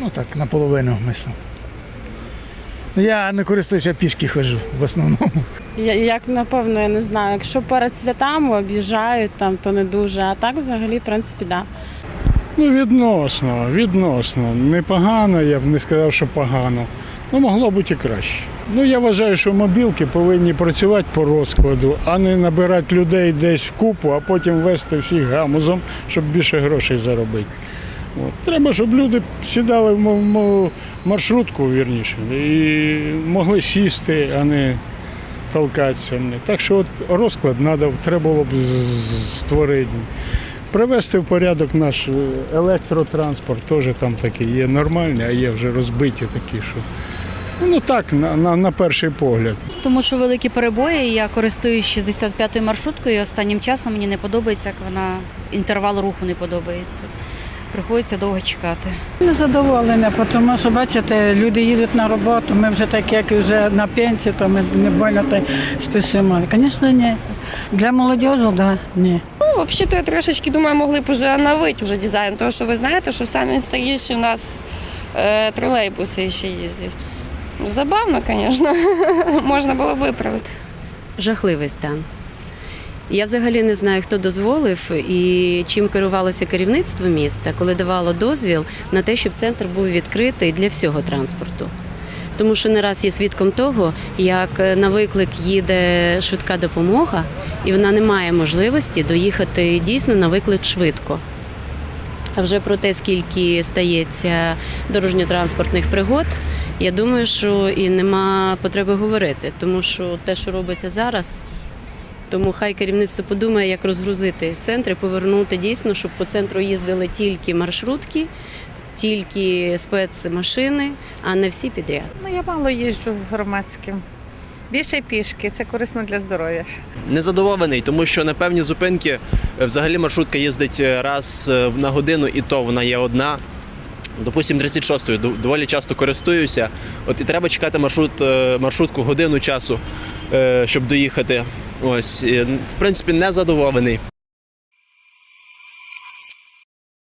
Ну так, наполовину мислю. Я не користуюся пішки ходжу в основному. Я- Як напевно, я не знаю. Якщо перед святами об'їжджають там, то не дуже. А так взагалі, в принципі, да. Ну, відносно, відносно. Непогано, я б не сказав, що погано. Ну, могло бути і краще. Ну, я вважаю, що мобілки повинні працювати по розкладу, а не набирати людей десь в купу, а потім вести всіх гамузом, щоб більше грошей заробити. От. Треба, щоб люди сідали в маршрутку, вірніше, і могли сісти, а не толкатися. Так що от розклад треба було б створити. Привести в порядок наш е, електротранспорт, теж там такий є нормальний, а є вже розбиті такі, що. Ну так, на, на, на перший погляд. Тому що великі перебої. Я користуюсь 65-ю маршруткою. і Останнім часом мені не подобається, як вона інтервал руху не подобається. Приходиться довго чекати. Незадоволена, тому що бачите, люди їдуть на роботу. Ми вже так, як вже на пенсії, то ми не больно так спішимо. Звісно, ні. Для молодіжі, да, ні. Ну, взагалі, я трошечки думаю, могли б уже оновити вже дизайн, тому що ви знаєте, що самі старіші у нас е, тролейбуси ще їздять. Ну, забавно, звісно, можна було виправити. жахливий стан. Я взагалі не знаю, хто дозволив і чим керувалося керівництво міста, коли давало дозвіл на те, щоб центр був відкритий для всього транспорту. Тому що не раз є свідком того, як на виклик їде швидка допомога, і вона не має можливості доїхати дійсно на виклик швидко. А вже про те, скільки стається дорожньо-транспортних пригод, я думаю, що і нема потреби говорити, тому що те, що робиться зараз, тому хай керівництво подумає, як розгрузити центр і повернути дійсно, щоб по центру їздили тільки маршрутки, тільки спецмашини, а не всі підряд. Ну, я мало їжджу громадським. Більше пішки, це корисно для здоров'я. Незадоволений, тому що на певні зупинки е, взагалі маршрутка їздить е, раз е, на годину, і то вона є одна. Допустим, 36-ю доволі часто користуюся. От і треба чекати маршрут, маршрутку годину часу, щоб доїхати. Ось, в принципі, не задоволений.